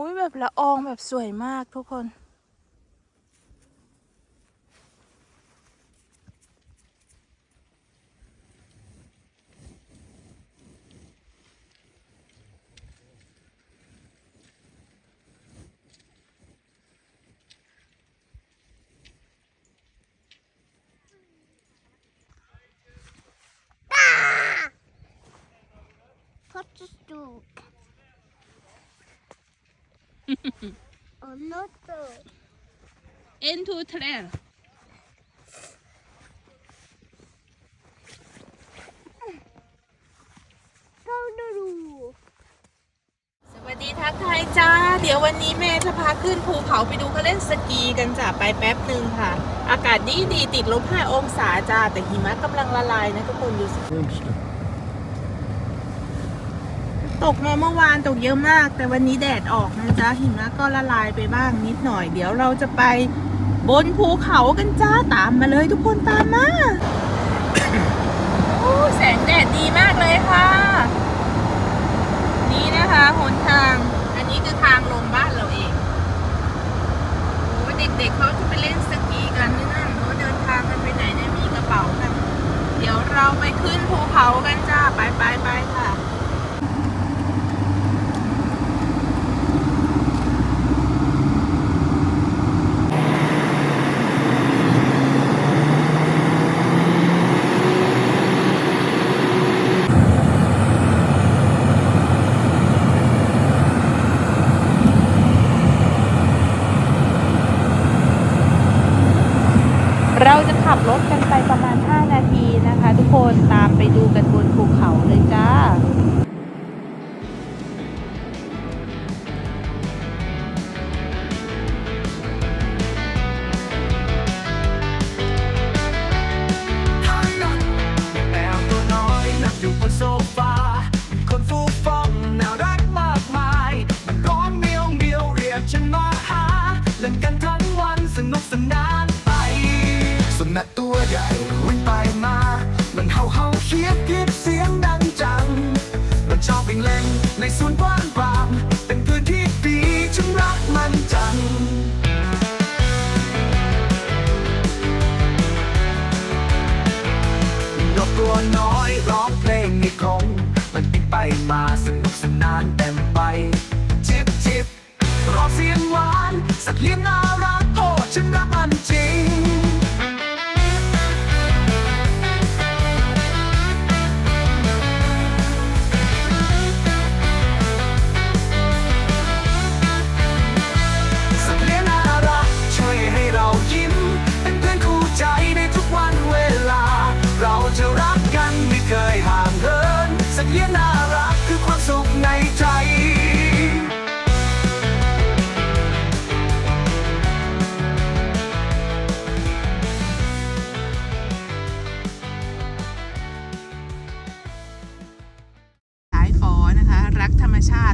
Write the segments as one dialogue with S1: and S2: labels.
S1: อุ้ยแบบละอองแบบสวยมากทุกคน
S2: Potter's dog. Lotto.
S1: into trail
S2: Kangaroo.
S1: สวัสดีทักทายจ้า เดี๋ยววันนี้แม่จะพาขึ้นภูเขาไปดูเขาเล่นสกีกันจ้ะไปแป๊บหนึ่งค่ะ อากาศดีดีติดลบ5องศาจ้า แต่หิมะกำลังละลายนะทุกคนดูสิ
S3: Schönste.
S1: ตกมาเมื่อวานตกเยอะมาก แต่วันนี้แดดออกนะจ๊ะหิมะก็ละลายไปบ้างนิดหน่อย เดี๋ยวเราจะไปบนภูเขากันจ้าตามมาเลยทุกคนตามมาโอ้แสงแดดดีมากเลยค่ะ นี่นะคะหนทาง อันนี้คือทางลงบ้านเราเองโอ้เด็กๆเขาจะไปเล่นสกีกันนี่นั่นเขาเดินทางกันไปไหนเนี่ยมีกระเป๋ากันเดี๋ยวเราไปขึ้นภูเขากันจ้าไปไปไปค่ะ
S4: สวนกว้างเปล่าเป็นพื้นที่ดีฉันรักมันจัง นกตัวน้อยร้องเพลงในกรงมันบินไปมาสนุกสนานเต็มไป จิบจิบรองเสียงหวาน สัตว์เลี้ยงน่ารัก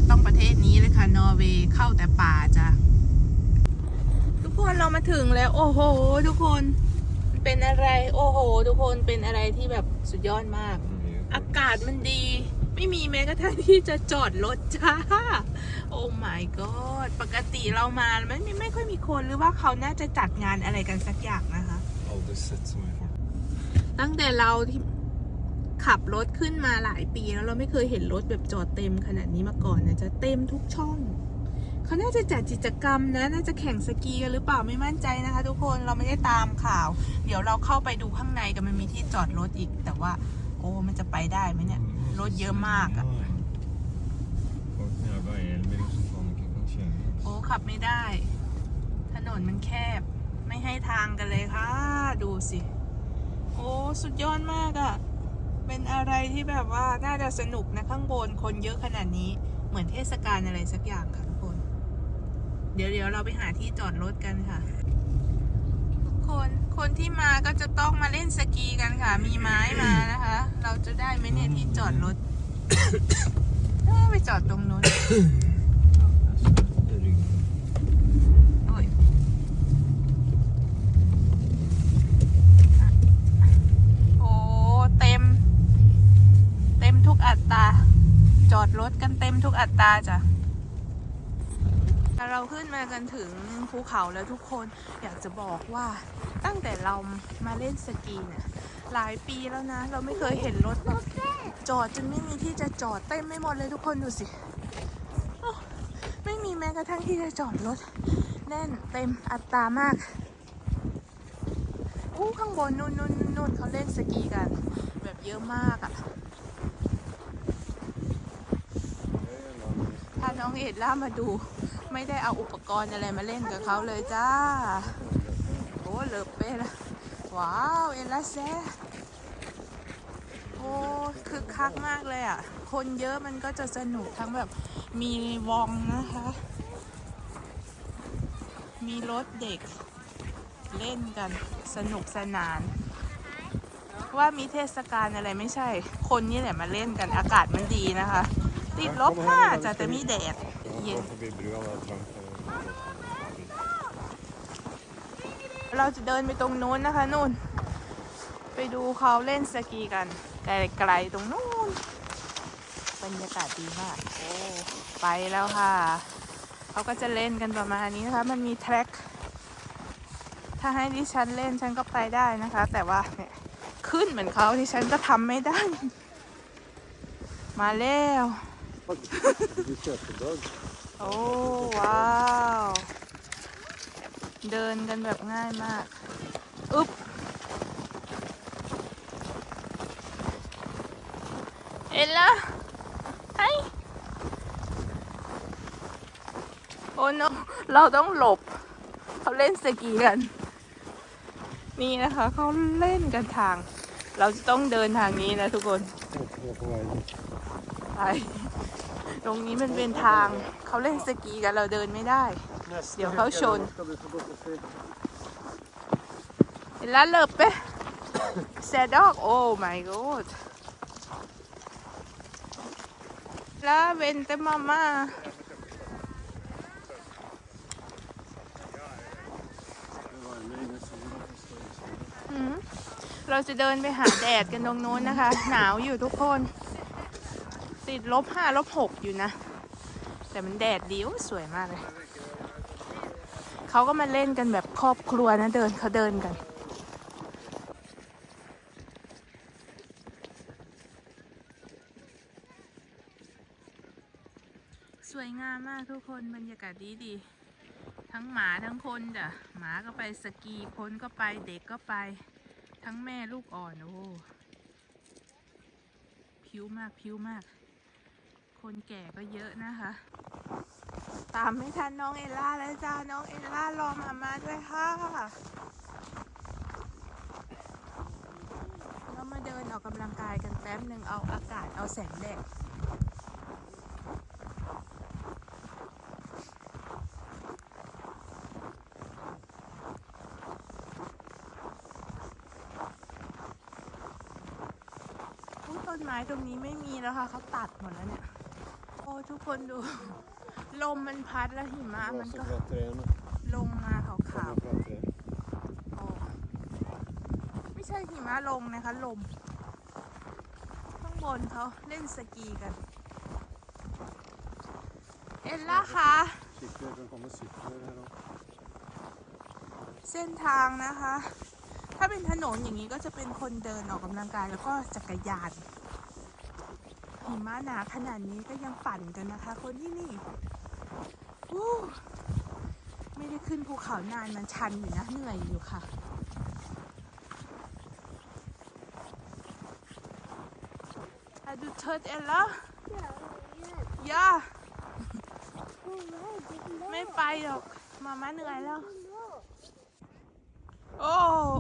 S4: ติต้อ
S1: งประเทศนี้เลยค่ะนอร์เวย์เข้าแต่ป่าจ้ะทุกคนเรามาถึงแล้ว โอ้โห ทุกคนเป็นอะไร โอ้โห ทุกคนเป็นอะไรที่แบบสุดยอดมาก อากาศมันดี ไม่มีแม้กระทั่งที่จะจอดรถจ้า โอ้ my god ปกติเรามามันไม่ไม่ค่อยมีคนหรือว่าเขาน่าจะจัดงานอะไรกันสักอย่างนะคะ
S3: Aldrig sett så mye folk.
S1: ตั้งแต่เราที่ ขับรถขึ้นมาหลายปี แล้วเราไม่เคยเห็นรถแบบจอดเต็มขนาดนี้มาก่อนนะจะเต็มทุกช่องเขาน่าจะจัดกิจกรรมนะน่าจะแข่งสกีกันหรือเปล่าไม่มั่นใจนะคะ ทุกคนเราไม่ได้ตามข่าว เดี๋ยวเราเข้าไปดูข้างในกันมันมีที่จอดรถอีก แต่ว่า โอ้มันจะไปได้ไหมเนี่ยรถเยอะมากอะโอ้ขับไม่ได้ ถนนมันแคบ ไม่ให้ทางกันเลยค่ะ ดูสิ โอ้สุดยอดมากอะ่ะ เป็นอะไรที่แบบว่าน่าจะสนุกนะข้างบนคนเยอะขนาดนี้เหมือนเทศกาลอะไรสักอย่างค่ะทุกคน เดี๋ยวเดี๋ยวเราไปหาที่จอดรถกันค่ะ ทุกคนคนที่มาก็จะต้องมาเล่นสกีกันค่ะ มีไม้มานะคะ เราจะได้ไหมเนี่ยที่จอดรถ ไปจอดตรงนู้น
S3: Det är ryggen.
S1: โอ้ยโอ้เต็ม เต็มทุกอัตรา จอดรถกันเต็มทุกอัตราจ้ะเราขึ้นมากันถึงภูเขาแล้วทุกคนอยากจะบอกว่าตั้งแต่เรามาเล่นสกีเนี่ยหลายปีแล้วนะ เราไม่เคยเห็นรถแบบจอดจนไม่มีที่จะจอดเต็มไม่หมดเลยทุกคนดูสิไม่มีแม้กระทั่งที่จะจอดรถแน่นเต็มอัตรามากอู้ข้างบนนู่นนู่นนู่นเขาเล่นสกีกัน แบบเยอะมากอะถ้าน้องเอ็ดล่ามาดู ไม่ได้เอาอุปกรณ์อะไรมาเล่นกับเขาเลยจ้า โอ้เลิฟเป้ละว้าว เอลาแซโอ้คึกคักมากเลยอะ คนเยอะมันก็จะสนุกทั้งแบบมีวองนะคะ มีรถเด็กเล่นกันสนุกสนาน ว่ามีเทศกาลอะไรไม่ใช่ คนนี่แหละมาเล่นกันอากาศมันดีนะคะ ติดลบห้าจะแต่มีแดดเย็นเราจะเดินไปตรงนู้นนะคะนู่น ไปดูเขาเล่นสกีกัน ไกลๆตรงนู้นบรรยากาศดีมากโอ้ไปแล้วค่ะ เขาก็จะเล่นกันประมาณนี้นะคะ มันมีแทร็กถ้าให้ดิฉันเล่นฉันก็ไปได้นะคะ แต่ว่าเนี่ยขึ้นเหมือนเขาดิฉันก็ทำไม่ได้ มาแล้ว โอ้ว้าว เดินกันแบบง่ายมากอึ๊บเอ็นละไอโอ้โนเราต้องหลบ เขาเล่นสกีกัน นี่นะคะเขาเล่นกันทาง เราจะต้องเดินทางนี้นะทุกคน
S3: Jag är på väg.
S1: ไป ตรงนี้มันเป็นทางเขาเล่นสกีกันเราเดินไม่ได้
S3: Nästa
S1: Jag
S3: vecka
S1: har
S3: då
S1: kört.
S3: ska vi få gå på fri.
S1: เห็นแล้วเลิบไปแซดอกโอ้ my god แล้วเวนเตมาม่าเราจะเดินไปหาแดดกันตรงนู้นนะคะ หนาวอยู่ทุกคน ติดลบห้าลบหกอยู่นะ แต่มันแดดดีโอ้สวยมากเลย เขาก็มาเล่นกันแบบครอบครัวนะเดินเขาเดินกันสวยงามมากทุกคนบรรยากาศดีดี ทั้งหมาทั้งคนจ้ะหมาก็ไปสกีคนก็ไปเด็กก็ไป ทั้งแม่ลูกอ่อนโอ้ผิวมากผิวมาก คนแก่ก็เยอะนะคะ ตามไม่ทันน้องเอลล่าแล้วจ้า น้องเอลล่ารอมามาด้วยค่ะเรามาเดินออกกำลังกายกันแป๊บหนึ่งเอาอากาศเอาแสงแดดต้นไม้ตรงนี้ไม่มีแล้วค่ะเขาตัดหมดแล้วเนี่ย ทุกคนดู ลมมันพัดแล้วหิมะ
S3: Det
S1: มั
S3: var
S1: น
S3: så
S1: ก็
S3: bättre än
S1: ลงมาขาว
S3: att bättre.
S1: ๆโอ้ไม่ใช่หิมะลงนะคะ ลม ข้างบนเขาเล่นสกีกัน เอ็นล่าคะ
S3: Cyklar, kan komma cyklar här då.
S1: เส้นทางนะคะ ถ้าเป็นถนนอย่างนี้ก็จะเป็นคนเดินออกกำลังกายแล้วก็จักรยาน หิมะหนาขนาดนี้ก็ยังปั่นกันนะคะ คนที่นี่วู้ไม่ได้ขึ้นภูเขานานมันชันอยู่นะเหนื่อยอยู่ค่ะอะดูเทิดเอลล่ะ
S2: Yeah,
S1: ย่า
S2: yeah. Oh,
S1: ไม่ไปหรอก มาม่าเหนื่อยแล้ว
S2: no.
S1: โอ้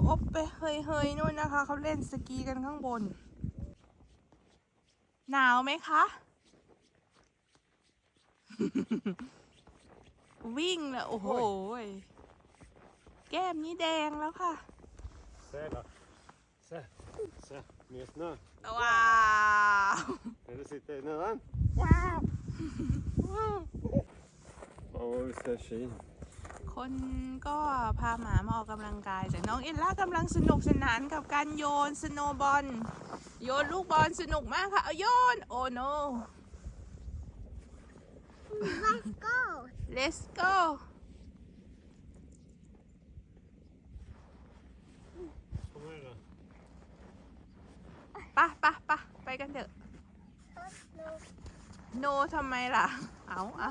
S1: อบไปเฮยเฮยๆนู่นนะคะ เขาเล่นสกีกันข้างบน หนาวไหมคะ วิ่งแล้วโอ้โหยแก้มนี้แดงแล้วค่ะ
S3: Se då. Se. Se. Mer snö.
S1: ว้าว
S3: Kan du sitta i nedan?
S2: Wow.
S3: Ja, vad vi ser tjejen.
S1: คนก็พาหมามาออกกำลังกาย แต่น้องเอลล่ากำลังสนุกสนานกับการโยนสโนว์บอลโยนลูกบอลสนุกมากค่ะเอาโยน โอ้โน
S2: Let's go.
S1: let's go ปะปะปะไปกันเถอะ โนทำไมล่ะ เอาเอา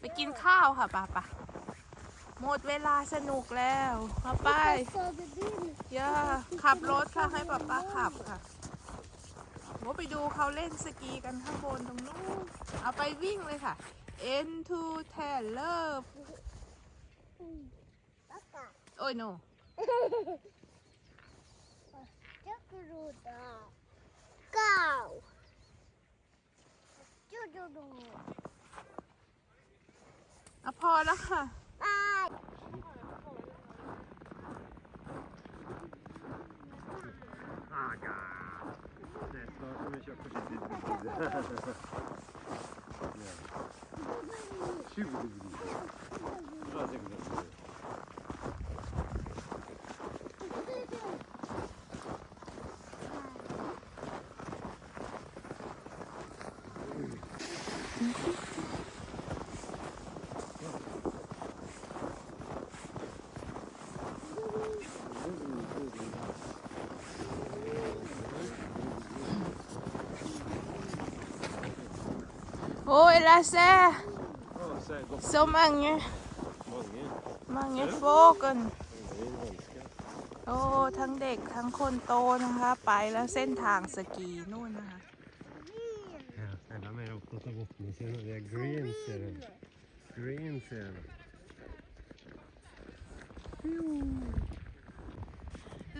S1: ไปกินข้าวค่ะป่ะป่ะหมดเวลาสนุกแล้วเอาไปอย่าขับรถค่ะให้ป๊าป๊าขับค่ะโมไปดูเขาเล่นสกีกันข้างบนตรงนู้นเอาไปวิ่งเลยค่ะ Into Taylor โอ้ย no เอาพอแล้วค่ะ
S3: Nej, snart kommer vi köra försiktigt. 20 อะ
S1: พอแล้วค่ะ
S3: ชิวดีดี
S1: så mange
S3: Många.
S1: mange folk กัน
S3: Det är en önska.
S1: โอ้ทั้งเด็กทั้งคนโตนะคะ ไปแล้วเส้นทางสกีนู่นนะคะ
S3: Ja, ända mer uppåt och bort. Nu ser vi green ser du. Green ser du.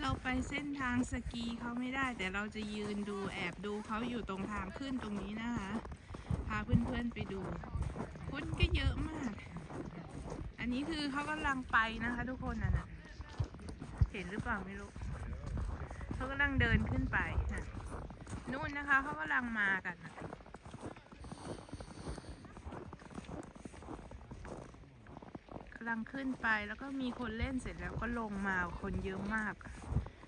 S1: เราไปเส้นทางสกีเขาไม่ได้ แต่เราจะยืนดูแอบดูเขาอยู่ตรงทางขึ้นตรงนี้นะคะ พาเพื่อนๆไปดู คนก็เยอะมาก อันนี้คือเขากำลังไปนะคะ ทุกคนนะนะเห็นหรือเปล่าไม่รู้เขากำลังเดินขึ้นไปนะนู่นนะคะเขากำลังมากันนะกำลังขึ้นไปแล้วก็มีคนเล่นเสร็จแล้วก็ลงมาคนเยอะมาก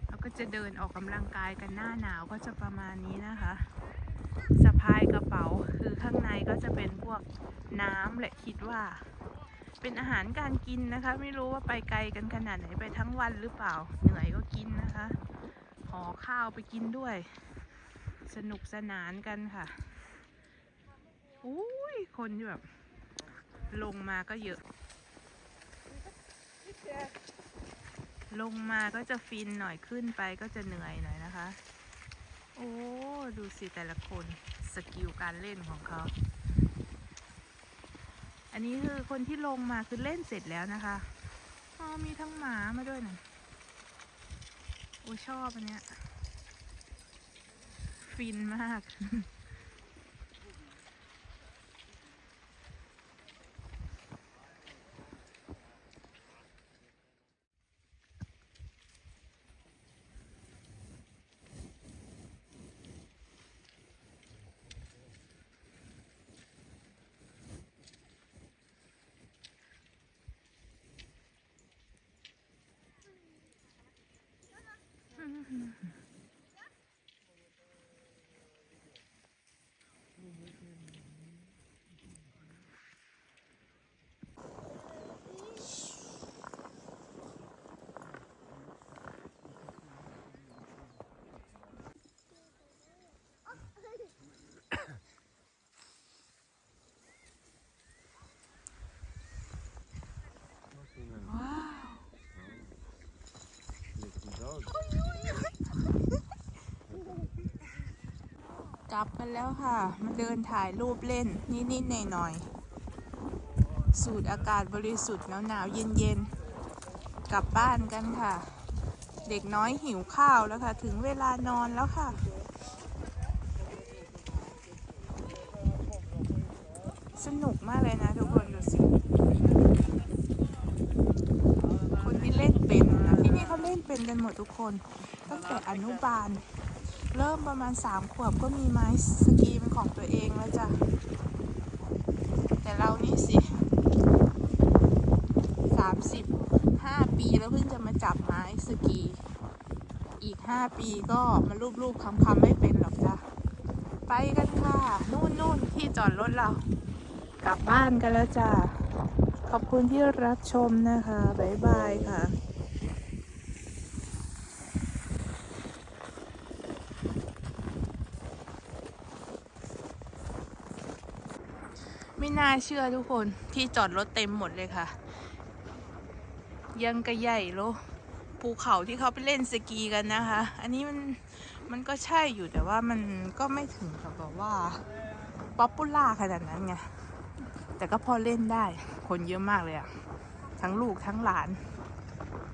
S1: แล้วก็จะเดินออกกำลังกายกันหน้าหนาวก็จะประมาณนี้นะคะ พายกระเป๋า คือข้างในก็จะเป็นพวกน้ำแหละคิดว่า เป็นอาหารการกินนะคะ ไม่รู้ว่าไปไกลกันขนาดไหนไปทั้งวันหรือเปล่า เหนื่อยก็กินนะคะห่อข้าวไปกินด้วย สนุกสนานกันค่ะอุ้ยคนแบบลงมาก็เยอะ ลงมาก็จะฟินหน่อยขึ้นไปก็จะเหนื่อยหน่อยนะคะ โอ้ ดูสิแต่ละคนสกิลการเล่นของเขา อันนี้คือคนที่ลงมาคือเล่นเสร็จแล้วนะคะอ๋อมีทั้งหมามาด้วยนะโอ้ชอบอันเนี้ย ฟินมาก
S3: Mm-hmm.
S1: กลับกันแล้วค่ะ มาเดินถ่ายรูปเล่นนิดๆหน่อยๆ สูดอากาศบริสุทธิ์หนาวๆเย็นๆ กลับบ้านกันค่ะ เด็กน้อยหิวข้าวแล้วค่ะ ถึงเวลานอนแล้วค่ะ สนุกมากเลยนะทุกคนดูสิคนที่เล่นเป็นนะที่นี่เขาเล่นเป็นกันหมดทุกคนตั้งแต่อนุบาล เริ่มประมาณสามขวบก็มีไม้สกีเป็นของตัวเองแล้วจ้ะ แต่เรานี่สิสามสิบห้าปีแล้วเพิ่งจะมาจับไม้สกี อีกห้าปีก็มารูปๆคำๆไม่เป็นหรอกจ้ะ ไปกันค่ะ นู่นนู่นที่จอดรถเรา กลับบ้านกันแล้วจ้ะ ขอบคุณที่รับชมนะคะ บ๊ายบายค่ะ น่าเชื่อทุกคนที่จอดรถเต็มหมดเลยค่ะ ยังกระใหญ่โลภูเขาที่เขาไปเล่นสกีกันนะคะ อันนี้มันมันก็ใช่อยู่แต่ว่ามันก็ไม่ถึงกับแบบว่าป๊อปปูล่าขนาดนั้นไงแต่ก็พอเล่นได้คนเยอะมากเลยอะทั้งลูกทั้งหลาน